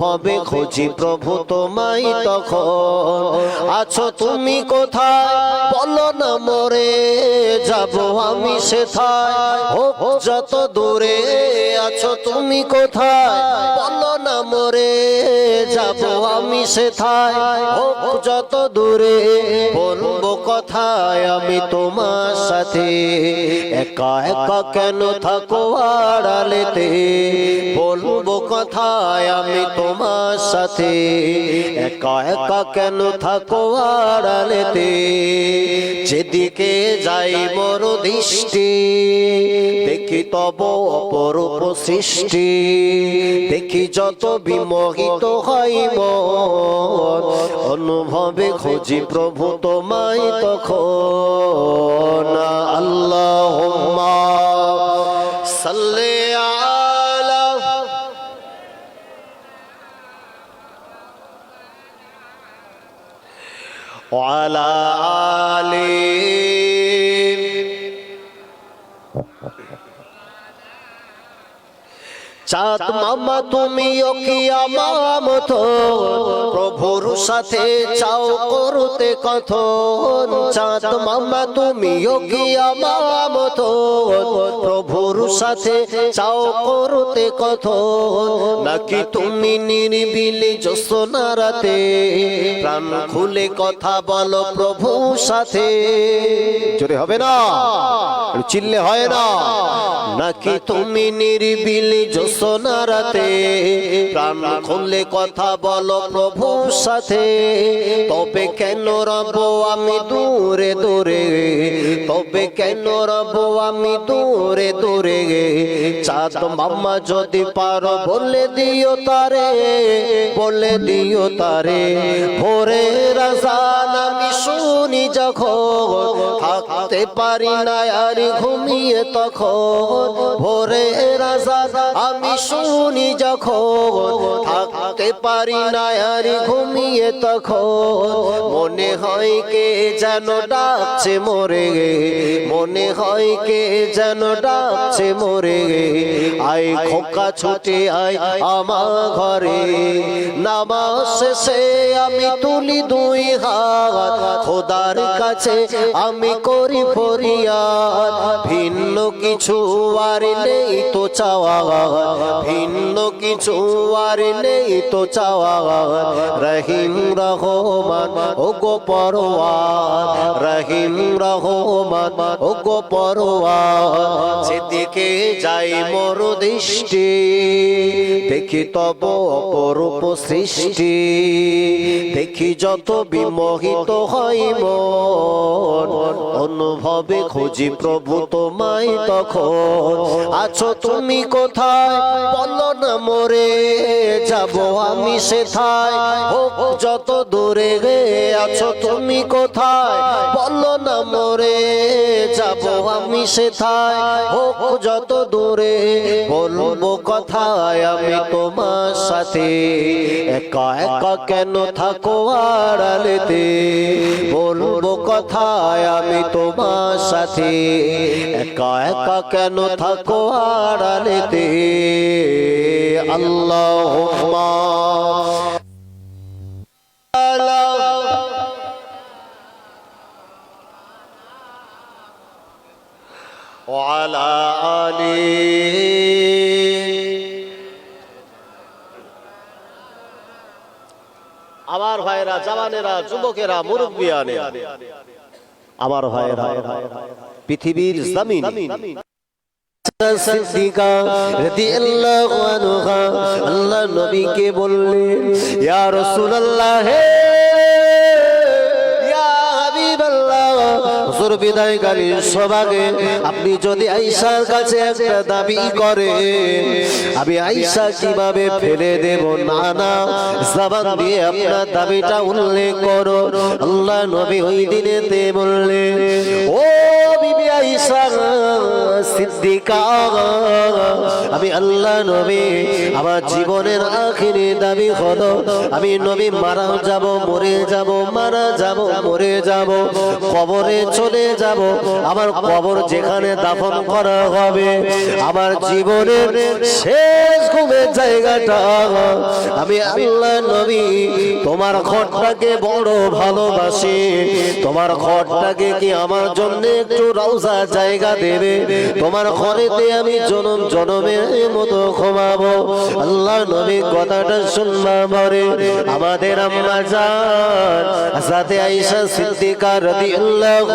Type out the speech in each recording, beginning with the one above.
হবে খুঁজি প্রভু তোমায় তখন। আছো তুমি কোথায়? বলো না মরে যাব আমি সেথায়। হোক যত দূরে আছো তুমি কোথায়? বলো না মরে যাব আমি সেথায়, হোক যত দূরে, বলব কথায় আমি তোমার সাথে। একা একা কেন থাকো আড়ালেতে? বলব কথায় আমি তোমার সাথে। একা একা কেন থাকো আড়ালেতে? যেদিকে যাই মোর দৃষ্টি, দেখি তব অপরূপ সৃষ্টি। দেখি যত বিমোহিত হয় মন অনুভবে খুঁজি প্রভু তোমায় তখন। আল্লাহ সাল্লে চাঁদ মামা, তুমি কি আমার মতো? প্রভুর সাথে চাও করতে কথন চাঁদ মামা তুমিও কি আমার মতো? প্রভুর সাথে চাও করতে কথন নাকি তুমি নিরিবিলি জোসনা রাতে প্রাণ খুলে কথা বলো প্রভু সাথে? জোরে হবে না? চিল্লে হয় না? নাকি তুমি নিরিবিলি জোসনা রাতে প্রাণ খুলে কথা বলো প্রভু সাথে? তবে কেন রব আমি দূরে দূরে? তবে কেন রব আমি দূরে দূরে? চাঁদ মাম্মা যদি পারো বলে দিও তারে, বলে দিও তারে। ভোরে রাজান আমি শুনি যখন থাকতে পারি না আর ঘুমিয়ে তখন। ভোরে রাজা আমি শুনি যখন থাকতে পারি না আর ঘুমিয়ে তখন। মনে হয় কে যেন ডাকছে মরে, মনে হয় কে যেন ডাকছে মরে। আয় খোকা ছুটে আয় আমার ঘরে। নামাজ শেষে আমি তুলি দুই হাত। খোদার কাছে আমি করি ফরিয়াদ। ভিন্ন কিছু আর নেই তো চাওয়া। ভিন্ন কিছু আর নেই তো চাওয়া। রহিম রহমান, ও গো পরওয়ার রহিম রহমান, ও গো পরওয়ার যেদিকে যাই মোর দৃষ্টি দেখি তব অপরূপ সৃষ্টি, দেখি যত বিমোহিত হয় অনুভবে খুঁজি প্রভু তোমায় তখন। আছো তুমি কোথায়? বলো মরে যাব আমি সেথায়। যত দূরে গে আছো তুমি কোথায়? বলো না মরে যাব আমি সেথায়। যত দূরে বলব কথায় আমি তোমার সাথে। একা একা কেন থাকো আড়ালেতে? বলব কথায় আমি তোমার সাথে। একা একা কেন থাকো আড়ালেতে? আল্লাহ وعلى آله আমার ভাইরা জওয়ানেরা যুবকেরা মুরব্বিয়ানে আমার ভাইরা পৃথিবীর জমিন সিদ্দিকা রাদিয়াল্লাহু আনহা আল্লাহ নবীকে বললেন ইয়া রাসূলুল্লাহ হে হুজুর বিদায়কারী সবাগে আপনি যদি আয়েশার কাছে একটা দাবি করে, আমি আয়েশা কীভাবে ফেলে দেব? না না, জবান দিয়ে আপনার দাবিটা উল্লেখ করো। আল্লাহ নবী ওই দিনেতে বললেন, ও বিবি আয়েশা সিদ্দিকা, আমি আল্লাহ নবী, আমার জীবনের আখিরি দাবি হলো, আমি নবী মারা যাব, মরে যাব, মারা যাব, মরে যাব, কবরে চলে চলে যাব, আমার কবর যেখানে দাফন করা হবে, আমার জীবনের শেষ ঘুমের জায়গাটা। আমি আল্লাহ নবী, তোমার ঘরটাকে বড় ভালোবাসি। তোমার ঘরটাকে কি আমার জন্য একটু রওজা জায়গা দেবে? তোমার ঘরেতে আমি জনম, জনমের মতো ঘুমাবো। আল্লাহ নবী কথাটা শুনবা মরে আমাদের আম্মা জান সাথে আইসা সিদ্দিকা রাদিয়াল্লাহু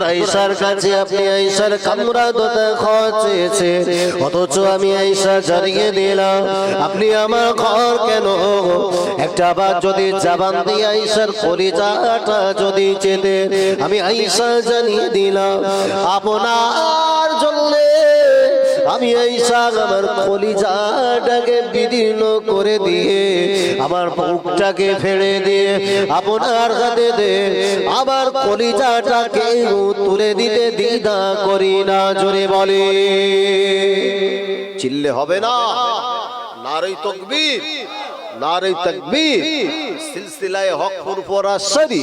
হুজুর আয়েশার কাছে আপনি আয়েশার কামরা দোতা খচেছে। অথচ আমি আয়েশা জানিয়ে দিলাম, আপনি আমার ঘর কেন? একটা বার যদি জাবান দিয়ে আয়েশার কলিজাটা যদি চেতে আমি আয়েশা জানিয়ে দিলাম, আপনার আমি এই শাক আমার কলিজাটাকে বিদীর্ণ করে দিয়ে, আমার বুকটাকে ফেড়ে দিয়ে আপনার হাতে দে, আমার কলিজাটাকে তুলে দিতে দ্বিধা করি না, জোরে বলে। চিল্লে হবে না। নারী তকবীর নারী তকবীর। সিলসিলায় হক ফুরফরা সরি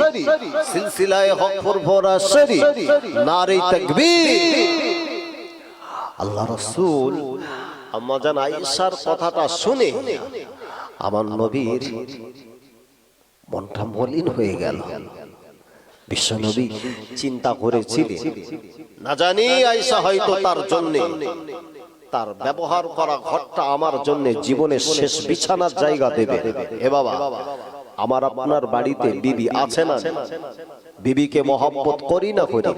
সিলসিলায় হক ফুরফরা সরি নারী তকবীর। আল্লাহ রসুল আম্মাজান আয়েশার কথাটা শুনে আমার নবীর মনটা মলিন হয়ে গেল। বিশ্বনবী চিন্তা করেছিলেন, না জানি আয়েশা হয়তো তার জন্য, তার ব্যবহার করা ঘরটা আমার জন্য জীবনের শেষ বিছানার জায়গা দেবে। এ বাবা, আমার আপনার বাড়িতে বিবি আছে না? বিবিকে মহব্বত করি না করি?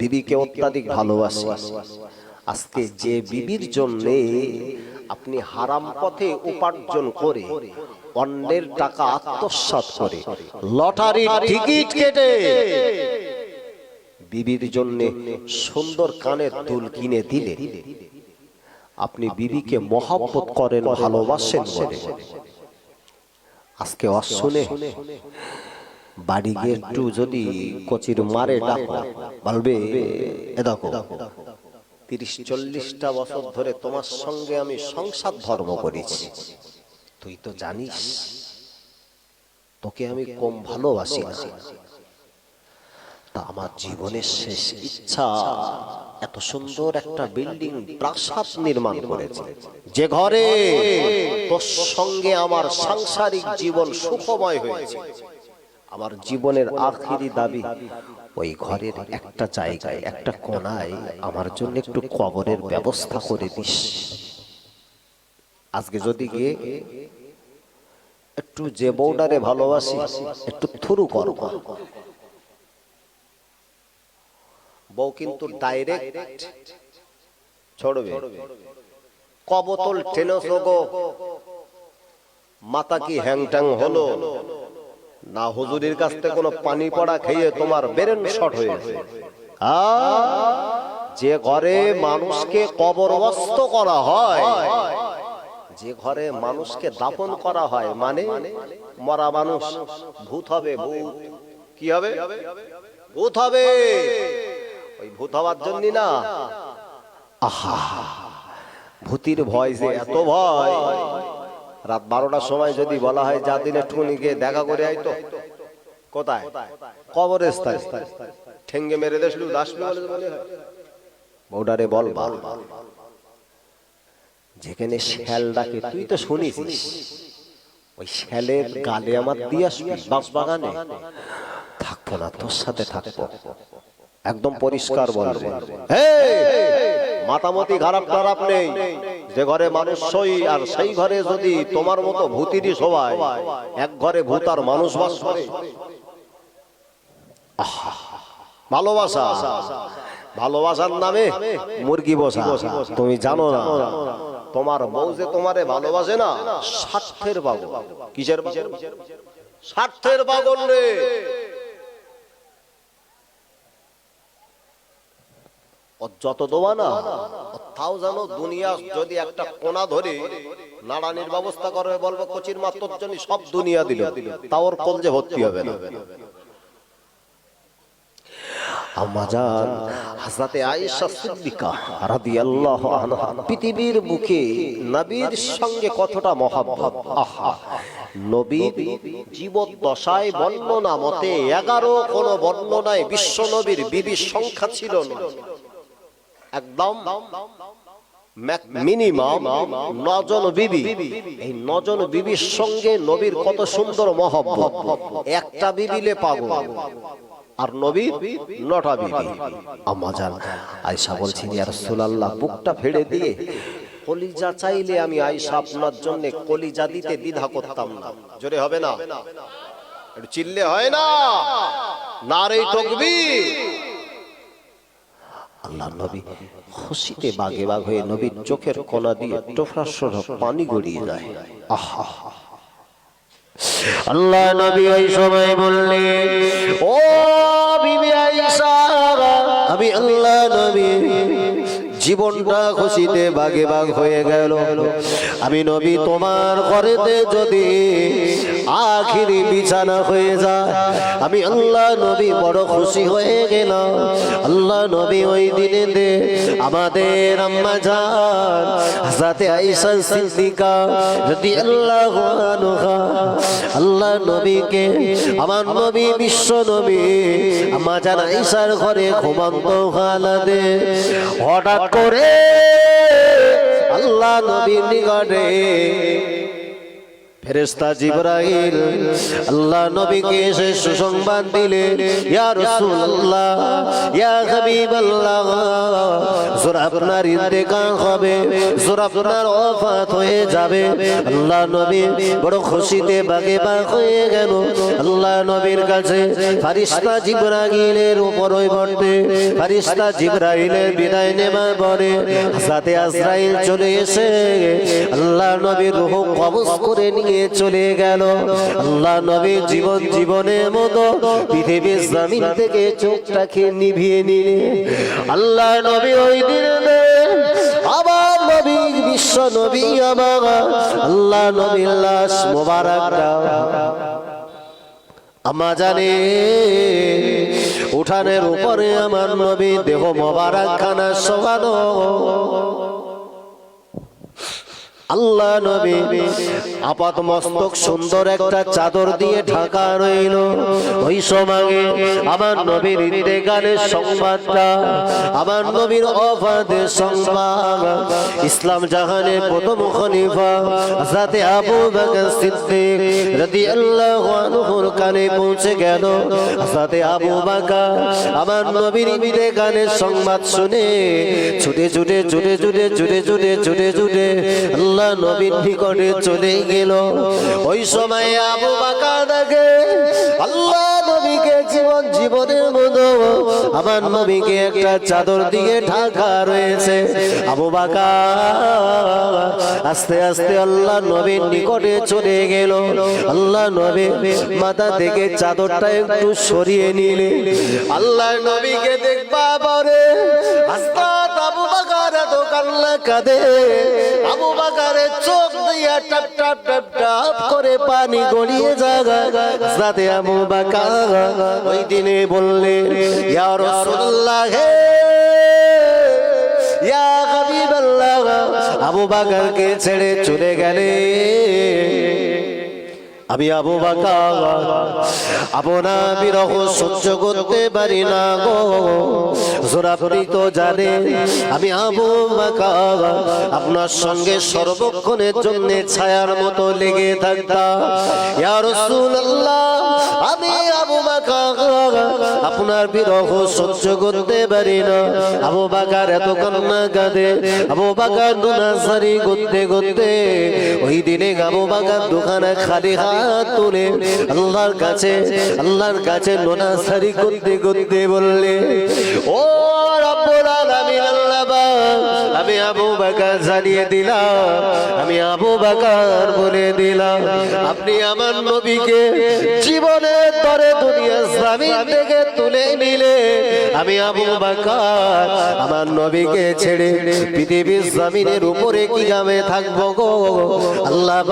বিবিকে অত্যাধিক ভালোবাসি। আজকে যে বিবির জন্য আপনি হারাম পথে উপার্জন করে অন্যের টাকা আত্মসাৎ করে লটারির টিকিট কেটে বিবির জন্য সুন্দর কানের দুল কিনে দিলে আপনি বিবিকে মহব্বত করেন, ভালোবাসেন আজকে অশুনে বাড়ি গিয়ে একটু যদি কচির মারে ডাকো, বলবে, এ দেখো তিরিশ, চল্লিশটা বছর ধরে তোমার সঙ্গে আমি সংসার ধর্ম করেছি। তুই তো জানিস, তোকে আমি কম ভালোবাসি তা আমার জীবনের শেষ ইচ্ছা, এত সুন্দর একটা বিল্ডিং প্রাসাদ নির্মাণ করেছে। যে ঘরে তোর সঙ্গে আমার সাংসারিক জীবন সুখময় হয়েছে। আমার জীবনের আখিরি দাবি, ওই ঘরের একটা জায়গায়, একটা কোনায় আমার জন্য একটু কবরের ব্যবস্থা করে দিস। আজকে যদি গিয়ে একটু যে বউডারে ভালোবাসি, একটু থুরু করব বউ কিন্তু ডাইরেক্ট ছড়বে। কবতল টেনে মাথা কি হ্যাং ট্যাং হলো? না হুজুরির কাছ থেকে কোনো পানি পড়া খেয়ে তোমার বেরেন শট হয়েছে যে ঘরে মানুষকে কবরবস্ত করা হয় যে ঘরে মানুষকে দাফন করা হয় মানে মরা মানুষ ভূত হবে ভূত কি হবে? ভূত হবে। ওই ভূত হওয়ার জন্য না। আহা ভূতির ভয় যে এত ভয়। রাত বারোটার সময় যদি বলা হয় যা দিনে টুনি গিয়ে দেখা করে আইতো। কোথায়? স্থানে ঠেঙ্গে মেরে দেশলু দাসলু বলে বউডারে বল বাল। যেখানে শ্যাল ডাকে তুই তো শুনিস ওই শ্যালের গালে আমার দিয়ে আসবি বাস বাগানে। থাকব না তোর সাথে থাকব। একদম পরিষ্কার বলবে। মাতামতি খারাপ খারাপ নেই। যে ঘরে মানুষ সই আর সেই ঘরে যদি তোমার মতো ভূতিরই সবাই, এক ঘরে ভূত আর মানুষ বাস করে। ভালোবাসা। ভালোবাসার নামে মুরগি বসা। তুমি জানো না, তোমার বউ যে তোমারে ভালোবাসে না, স্বার্থের বাবু কিসের স্বার্থের বাগন রে। যত দোয়া না। ও তাও জানো দুনিয়া যদি একটা কোনা ধরে নাড়ানির ব্যবস্থা করে, বলব কচির মা, তোর জন্য সব দুনিয়া দিল। তাও ওর কলজে ভর্তি হবে না। পৃথিবীর বুকে নবীর সঙ্গে কতটা মহব্বত? আহা, নবীর জীবদ্দশায় বর্ণনা মতে এগারো কোন বর্ণনায় বিশ্ব নবীর বিবির সংখ্যা ছিল না একদম মিনিমাম নজন বিবি। এই নজন বিবির সঙ্গে নবীর কত সুন্দর মহব্বত। একটা বিবিলে পাগল। আর নবী নটা বিবি। বলছেন ইয়া রাসূলুল্লাহ বুকটা ফেড়ে দিয়ে কলিজা চাইলে আমি আইসা আপনার জন্য কলিজা দিতে দ্বিধা করতাম না। জোরে হবে না? একটু চিল্লে হয় না? নারে টকবি আল্লাহ নবী খুশিতে বাগে বাগ হয়ে নবীর চোখের কোনা দিয়ে টোফরার সরহ পানি গড়িয়ে যায় আহা। আল্লাহ নবী ওই সময় বললেন, ও বিবি আয়েশা আমি আল্লাহ নবী, জীবনটা খুশিতে বাগে বাগ হয়ে গেল। আমি নবী তোমার ঘরেতে যদি আখিরি বিছানা হয়ে যায় আমি আল্লাহ নবী বড় খুশি হয়ে গেলাম। আল্লাহ নবী ওই দিনে দে আমাদের আম্মা যান হাজরাতে আয়েশা সিদ্দিকা, যদি আল্লাহ আল্লাহ নবীকে, আমার নবী বিশ্ব নবী, আম্মা জান আয়েশার ঘরে ঘুমন্ত হালাতে হঠাৎ করে আল্লাহ নবীর নিকটে ফেরেশতা জিবরাইল, আল্লাহ নবীকে এসে সুসংবাদ দিলেন, ইয়া রাসূলুল্লাহ, ইয়া হাবিবাল্লাহ, জোর আপনার ইন্তেকাল হবে, জোর আপনার ওফাত হয়ে যাবে। আল্লাহ নবী বড় খুশিতে বাগে বাগ হয়ে গেল। আল্লাহ নবীর কাছে ফারিস্তা জিবরাইলের উপর ওই বর্তে ফারিস্তা জিবরাইলের বিদায় নেবার পরে সাথে আজরাইল চলে এসে আল্লাহ নবীর রূহ কবজ করে নিয়ে চলে গেল। আল্লাহ নবীর জীবন জীবনের মতো পৃথিবীর জমিন থেকে চোখটাকে নিভিয়ে নিলে আল্লাহ নবী ওই দিন আবার নবী, বিশ্ব নবী আমার আল্লাহ নবীর লাশ আমা জানে, উঠানের উপরে আমার নবী দেহ মোবারক খানা শোয়ানো আল্লাহ নবী। আপাত মস্তক সুন্দর একটা চাদর দিয়ে ঢাকা রইল। ওই সময় আমার নবীর ইন্তেকালের সংবাদটা, আমার নবীর অফাদের সংবাদ। ইসলাম জাহানের প্রথম খলিফা হযরতে আবু বকর সিদ্দিক রাদিয়াল্লাহু আনহুর কানে পৌঁছে গেল। হযরতে আবু বকর আমার নবীর ইন্তেকালের সংবাদ শুনে ছুটে ছুটে ছুটে ছুটে ছুটে ছুটে ছুটে ছুটে আল্লাহ নবীর নিকটে চলে গেল। ওই সময় আবু বাকার দেখে আল্লাহ নবীকে জীবন জীবনের মতো আমার নবীকে একটা চাদর দিয়ে ঢাকা রয়েছে। আবু বাকা আস্তে আস্তে আল্লাহ নবীর নিকটে চলে গেল। আল্লাহ নবী মাথা থেকে চাদরটা একটু সরিয়ে নিলে আল্লাহ নবীকে দেখবা পরে আস্তে এত কান্না কাঁদে। আবু বাকারের চোখ দিয়া টাপ টাপ টাপ টাপ করে পানি গড়িয়ে জাগা সাথে আবু বাকার ওই দিনে বললে, ইয়া রাসূলুল্লাহ, হে ইয়া হাবিবাল্লাহ। আবু বাকারকে ছেড়ে চলে গেলে। আমি আবু বাকার আপনা বিরহ সহ্য করতে পারি না গো। জোরাফরি তো জানে, আমি আবু বাকার আপনার সঙ্গে সর্বক্ষণের জন্য ছায়ার মতো লেগে থাকতাম ইয়া রাসূলুল্লাহ, আমি আবু বাকার আপনার বিরহ সহ্য করতে পারি না। আবু বাকার এত কান্না কাঁদে। আবু বাকার দুনাসারি করতে করতে ওই দিনে আবু বাকার দোকানে খালি হাত তুলে আল্লাহর কাছে আল্লাহর কাছে নোনাসারি করতে করতে বললে, ও রব্বুল আলামিন, আল্লাহ আমি আবু বাকার জানিয়ে দিলাম, আমি আবু বাকার বলে দিলাম, আপনি আমার নবীকে জীবনের তরে দুনিয়া জমিন থেকে তুলে নিলে আমি আবু বাকার, আমার নবীকে ছেড়ে পৃথিবীর জমিনের উপরে কি গামে থাকব গো? আল্লাহ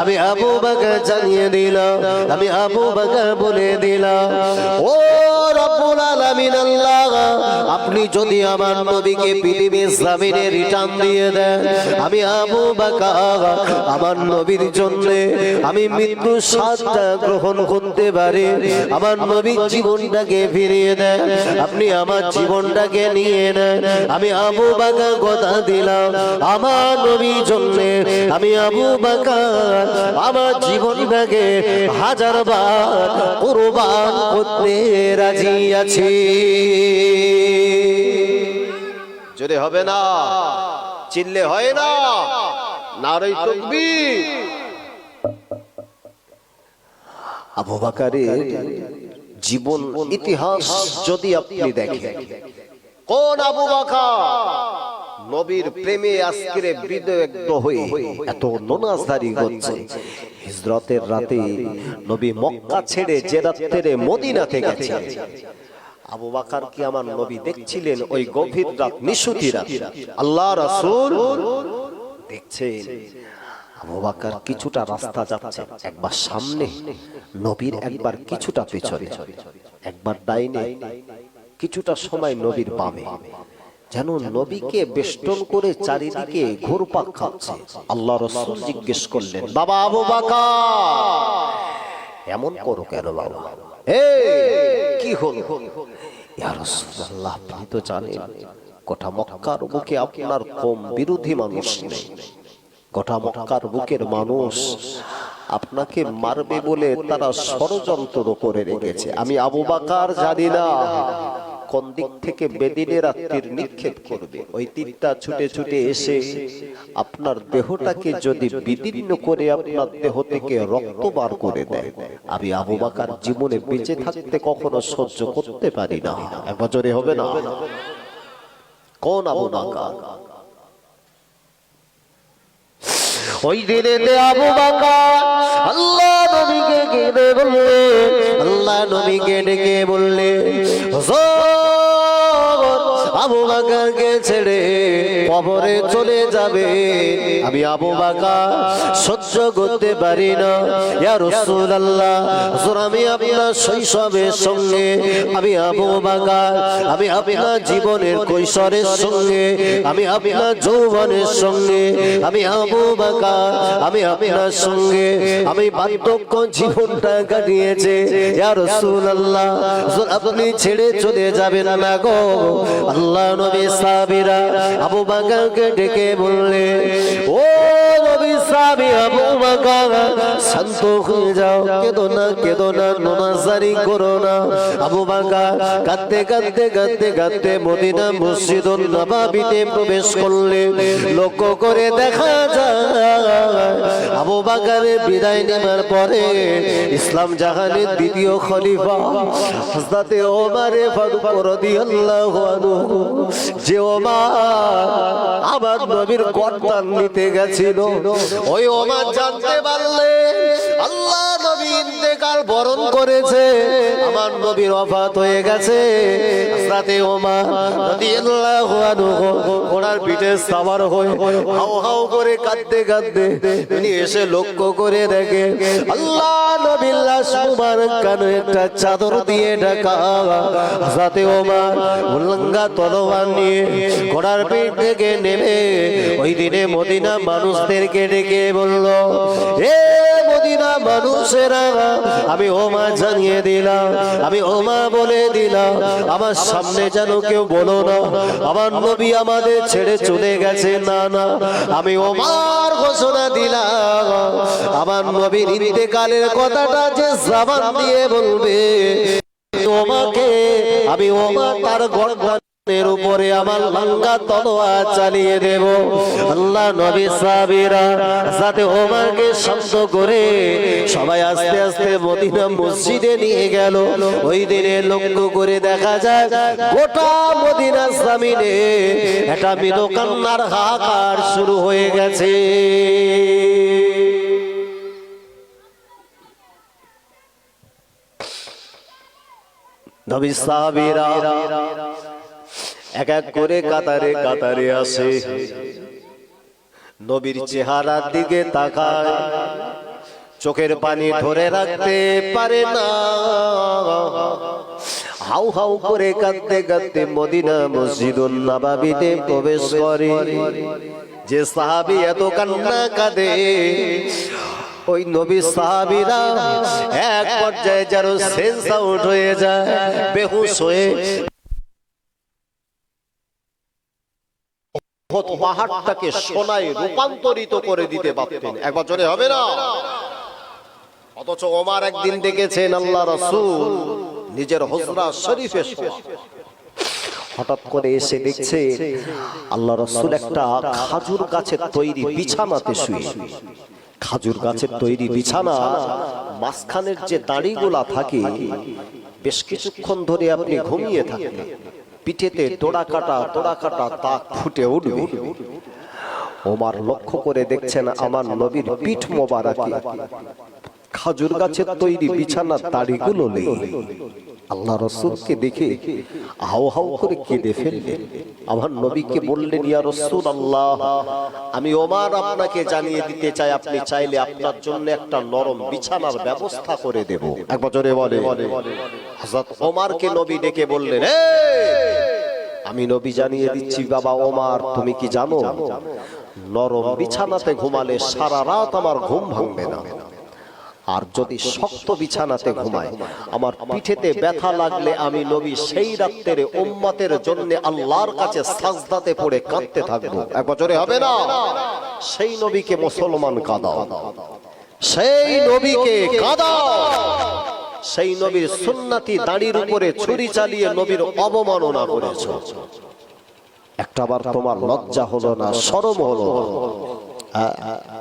আমি আবু বাকার জানিয়ে দিলাম আমি আবু বাকার বলে দিলাম ও রব্বুল আলামিন আল্লাহ, আপনি যদি আমার নবীকে পৃথিবীর জমিনে রিটার্ন দিয়ে দেন, আমি আবু বাকার, আমার নবীর জন্য আমি মৃত্যু সাতটা গ্রহণ করতে পারি। আমার নবীর জীবনটাকে ফিরিয়ে দেন। আপনি আমার জীবনটাকে নিয়ে নেন। আমি আবু বাকা কথা দিলাম। আমার নবীর জন্য আমি আবু বাকার। আমার জীবনটাকে হাজার বার কুরবান করতে রাজি আছি। যদি হবে না। চিল্লে হয় না। নারী তকবীর। আবু জীবন ইতিহাস যদি আপনি দেখেন, কোন আবু বাকর নবীর প্রেমে আজকে বিদগ্ধ হয়ে এত ননাজদারি হচ্ছে। হিজরতের রাতে নবী মক্কা ছেড়ে যে রাত্রে মদিনাতে গেছে। আবু বাকার কি আমার নবী দেখছিলেন ওই গভীর রাত, নিশুতি রাত? আল্লাহ রাসূল দেখছেন। আবু কিছুটা রাস্তা যাচ্ছে, একবার সামনে, নবীর একবার কিছুটা পেছনে, একবার ডাইনে, কিছুটা সময় নবীর বামে, যেন নবীকে বেষ্টন করে চারিদিকে ঘুরপাক খাচ্ছে। আল্লাহ রসুল জিজ্ঞেস করলেন, বাবা আবু এমন করো কেন বাবা? কি হলো? ইয়া রাসূলুল্লাহ, আপনি তো জানেন, গোটা মক্কার বুকে আপনার কম বিরোধী মানুষ নেই। গোটা মক্কার বুকের মানুষ আপনাকে মারবে বলে তারা ষড়যন্ত্র করে রেখেছে। আমি আবু বাকার জানি না কোন দিক থেকে বেদিনের তীর নিক্ষেপ করবে। ওই তীরটা ছুটে ছুটে এসে আপনার দেহটাকে যদি বিদীর্ণ করে আপনার দেহ থেকে রক্ত বার করে দেয়। আমি আবু বাকার জীবনে বেঁচে থাকতে কখনো সহ্য করতে পারি না। এক বছরে হবে না? কোন আবু বাকার? ওই দিনে আবু বাঙ্গা আল্লাহ নবীকে বললে আল্লাহ নবীকে ডেকে বললে আবু বাকারকে ছেড়ে কবরে চলে যাবে। আমি আবু বাকার সহ্য করতে পারি না। ইয়া রাসূলুল্লাহ হুজুর আমি আপনার শৈশবের সঙ্গে আমি আবু বাকার আমি আপনার জীবনের কৈশোরের সঙ্গে আমি আপনার যৌবনের সঙ্গে আমি আবু বাকার আমি আপনার সঙ্গে আমি বার্ধক্য জীবনটা কাটিয়েছে। ইয়া রাসূলুল্লাহ হুজুর আপনি ছেড়ে চলে যাবেন না গো। আল্লাহ নবী সাহাবীরা। আবু বাকারকে ডেকে বললে, ও নবী সাহাবী আবু বাকার, শান্ত হয়ে যাও, কেঁদো না কেঁদো না নমাজারি করো না। আবু বাকার কাঁদতে কাঁদতে কাঁদতে কাঁদতে মদিনা মসজিদ নবাবিতে প্রবেশ করলে লক্ষ্য করে দেখা যায়, আবু বাকারের বিদায় নেবার পরে ইসলাম জাহানের দ্বিতীয় খলিফা হযরতে ওমরে ফারুক রাদিয়াল্লাহু আনহু, যে ওমর আমার নবীর গর্দান নিতে গেছিল। ওই ওমা জানতে পারলে আল্লাহ নবী ইন্তেকাল বরণ করেছে। আমার নবীর অফাত হয়ে গেছে। হযরতে ওমর রাদিয়াল্লাহু আনহু ওনার পিঠে হাও হাও করে কাঁদতে কাঁদতে এসে লক্ষ্য করে দেখে, আল্লাহ নবীর লাশ মুবারক কানে একটা চাদর দিয়ে ঢাকা। হযরতে ওমর উল্লঙ্গা তলোয়ার নিয়ে ঘোড়ার পিঠ থেকে নেমে ওই দিনে মদিনা মানুষদেরকে ডেকে বলল মদিনা মানুষেরা আমি ওমা জানিয়ে দিলাম, আমি ওমা বলে দিলাম, আমার সামনে যেন কেউ বলো না, আমার নবী আমাদের ছেড়ে চলে গেছে, না না। আমি ওমার ঘোষণা দিলাম, আমার নবীর ইন্তেকালের কথাটা যে সাবান দিয়ে বলবে। ওমাকে, আমি ওমা তার গর্দানের উপরে আমার লঙ্কা তলোয়ার চালিয়ে দেব। আল্লাহ নবী সাহাবীরা যাতে ওমাকে শান্ত করে সবাই আস্তে আস্তে মদিনা মসজিদে নিয়ে গেল। ওই দিনে লক্ষ্য করে দেখা যায় গোটা মদিনা জামিনে একটা বিলো কান্নার হাহাকার শুরু হয়ে গেছে। নবী সাহাবীরা এক এক করে কাতারে কাতারে আসে। নবীর চেহারার দিকে তাকায়। চোখের পানি ধরে রাখতে পারে না। হাউ হাউ করে কাঁদতে কাঁদতে মদিনা মসজিদুল নাবাবিতে প্রবেশ করে। যে সাহাবি এত কান্না কাঁদে ওই নবী সাহাবিরা এক পর্যায়ে যেন সেন্স আউট হয়ে যায় বেহুশ হয়ে পাহাড়টাকে সোনায় রূপান্তরিত করে দিতে পারতেন একবার জোরে হবে না? অথচ ওমার একদিন দেখেছেন আল্লাহ রসুল নিজের হজরা শরীফে। হঠাৎ করে এসে দেখছে আল্লাহ রসুল একটা খাজুর গাছের তৈরি বিছানাতে শুয়ে। খাজুর গাছের তৈরি বিছানা মাঝখানের যে দাড়িগুলা থাকে বেশ কিছুক্ষণ ধরে আপনি ঘুমিয়ে থাকেন পিঠেতে তোড়া কাটা তোড়া কাটা তাক ফুটে উঠবে। ওমার লক্ষ্য করে দেখছেন আমার নবীর পিঠ মোবারকে খাজুর গাছের তৈরি বিছানার দাড়িগুলো নেই। আল্লাহ রসুলকে দেখে হাও হাও করে কেঁদে ফেললেন। আমার নবীকে বললেন, ইয়া রসুল আল্লাহ আমি ওমার আপনাকে জানিয়ে দিতে চাই, আপনি চাইলে আপনার জন্য একটা নরম বিছানার ব্যবস্থা করে দেব। এক বছরে বলে। হযরত ওমারকে নবী ডেকে বললেন আমি নবী জানিয়ে দিচ্ছি, বাবা ওমার, তুমি কি জানো? নরম বিছানাতে ঘুমালে সারা রাত আমার ঘুম ভাঙবে না। আর যদি শক্ত বিছানাতে ঘুমায় আমার পিঠেতে ব্যথা লাগলে আমি নবী সেই রাত্রে উম্মতের জন্য আল্লাহর কাছে সাজদাতে পড়ে কাঁদতে থাকব। এক বছরে হবে না? সেই নবীকে মুসলমান কাঁদাও। সেই নবীকে কাঁদাও। সেই নবীর সুন্নাতি দাড়ির উপরে ছুরি চালিয়ে নবীর অবমাননা করেছ। একটাবার তোমার লজ্জা হলো না শরম হলো না আ-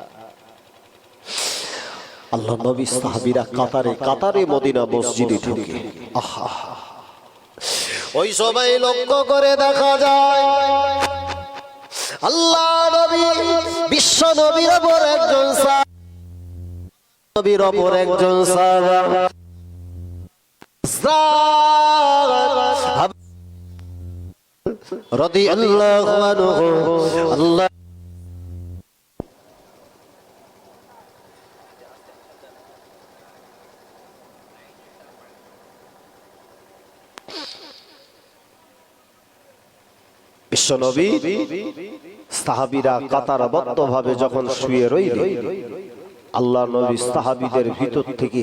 আল্লাহ নবী সাহাবীরা কাতারে কাতারে মদিনা মসজিদে ঢুকে। আহা। ওই সবাই লক্ষ্য করে দেখা যায়, আল্লাহ নবী, বিশ্ব নবীর একজন নবীর একজন সাহাবা। রাদিয়াল্লাহু আনহু বিশ্বনবী, সাহাবীরা কাতারবদ্ধ ভাবে যখন শুয়ে রইল আল্লাহ নবী সাহাবীদের ভিতর থেকে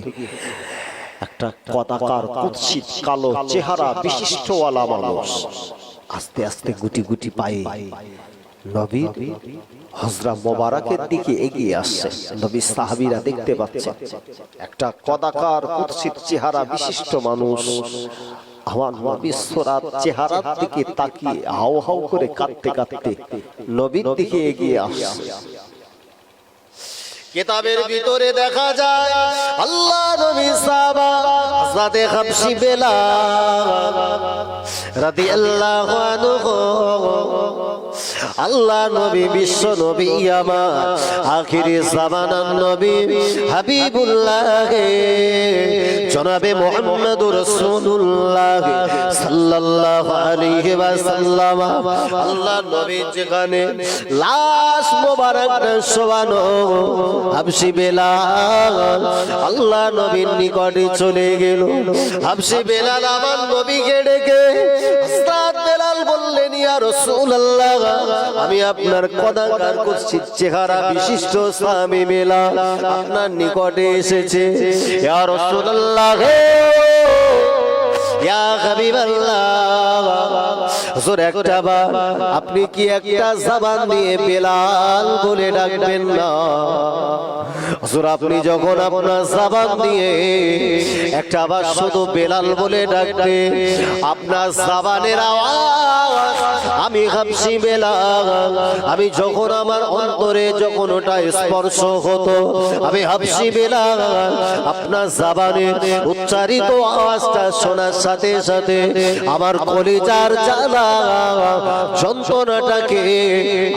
একটা কদাকার কুৎসিত কালো চেহারা বিশিষ্টওয়ালা মানুষ আস্তে আস্তে গুটি গুটি পায়ে নবী হজরা মোবারকের দিকে এগিয়ে আসছে। নবী সাহাবীরা দেখতে পাচ্ছে, একটা কদাকার কুৎসিত চেহারা বিশিষ্ট মানুষ আমার নবী সোরাত চেহারার দিকে তাকিয়ে হাও হাও করে কাঁদতে কাঁদতে নবীর দিকে এগিয়ে আসছে কিতাবের ভিতরে দেখা যায়, আল্লাহ নবী সাহাবা আজাদে হাবশি বেলা রাদিয়াল্লাহু আনহু আল্লাহ নবী বিশ্ব নবী আমার, আখিরি জামানার নবী হাবিবুল্লাহ। জনাবে মুহাম্মদুর রাসূলুল্লাহ সাল্লাল্লাহু আলাইহি আল্লাহ নবী যেখানে লাশ মোবারক শোয়ানো হাবশি বেলাল আল্লাহ নবীর নিকটে চলে গেল। হাবশি বেলাল আমার নবীকে ডেকে বেলাল বললেন আমি আপনার চেহারা বিশিষ্ট স্বামী বেলাল আপনার নিকটে এসেছে। আপনি কি একটা জবান দিয়ে বেলাল বলে ডাকবেন না? হুজুর, আপনি যখন আপনার জবান দিয়ে একটা আবার শুধু বেলাল বলে ডাকবে আপনার জবানের আওয়াজ। আমি হাবসি বেলাল আমি যখন আমার অন্তরে যখন ওটা স্পর্শ হতো, আমি হাবসি বেলাল আপনার জবানের উচ্চারিত আওয়াজটা শোনার সাথে সাথে আমার কলিজার জ্বালা, যন্ত্রণাটাকে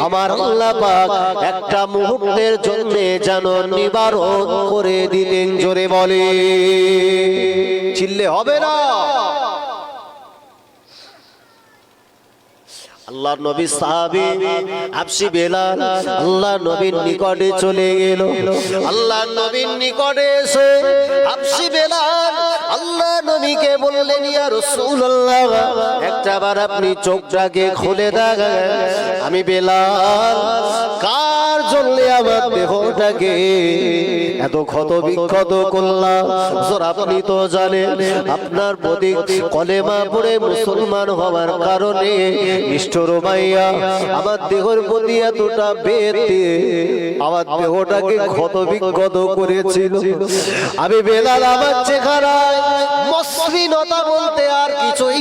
আমার আল্লাহ পাক একটা মুহূর্তের জন্য যেন নিবারণ করে দিলেন। জোরে বলে চিল্লে হবে না। আল্লাহ নবী সাহাবি আপসি বেলাল, আল্লাহ নবীর নিকটে চলে গেল। আল্লাহ নবীর নিকটে এসে আপসি বেলাল আল্লাহ নবীকে বললেন ইয়া রাসূলুল্লাহ একটা বার আপনি চোখটাকে খুলে দেখান। আমি বেলাল কার জন্য আমার দেহটাকে এত ক্ষত বিক্ষত করলাম? হুজুর, আপনি তো জানেন আপনার প্রতি কলেমা পড়ে মুসলমান হওয়ার কারণে নিষ্ঠুর মাইয়া আমার দেহর প্রতি এতটা বেতে আমার দেহটাকে ক্ষত বিক্ষত করেছিল। আমি বেলাল আমার চেহারায় মসৃণতা বলতে আর কিছুই